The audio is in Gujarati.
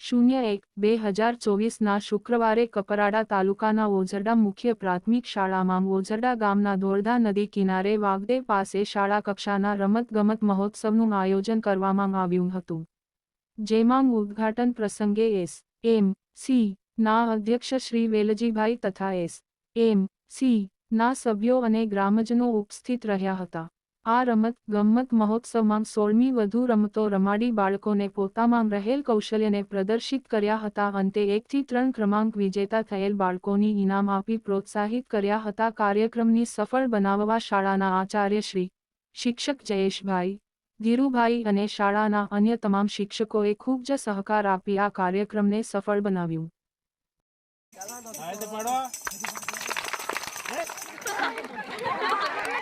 શૂન્ય એક, બે હજાર ચોવીસના શુક્રવારે કપરાડા તાલુકાના ઓઝરડા મુખ્ય પ્રાથમિક શાળામાં ઓઝરડા ગામના ધોળધા નદી કિનારે વાગદે પાસે શાળા કક્ષાના રમતગમત મહોત્સવનું આયોજન કરવામાં આવ્યું હતું. જેમાં ઉદ્ઘાટન પ્રસંગે એસ, એમ, સી, ના અધ્યક્ષ શ્રી વેલજીભાઈ તથા એસ, એમ, સી, ના સભ્યો અને ગ્રામજનો ઉપસ્થિત રહ્યા હતા. આ રમત ગમ્મત મહોત્સવમાં સોળમી વધુ રમતો રમાડી બાળકોને પોતામાં રહેલ કૌશલ્યને પ્રદર્શિત કર્યા હતા. અંતે એકથી ત્રણ ક્રમાંક વિજેતા થયેલ બાળકોની ઇનામ આપી પ્રોત્સાહિત કર્યા હતા. કાર્યક્રમની સફળ બનાવવા શાળાના આચાર્ય શ્રી શિક્ષક જયેશભાઈ ધીરુભાઈ અને શાળાના અન્ય તમામ શિક્ષકોએ ખૂબ જ સહકાર આપી આ કાર્યક્રમને સફળ બનાવ્યું.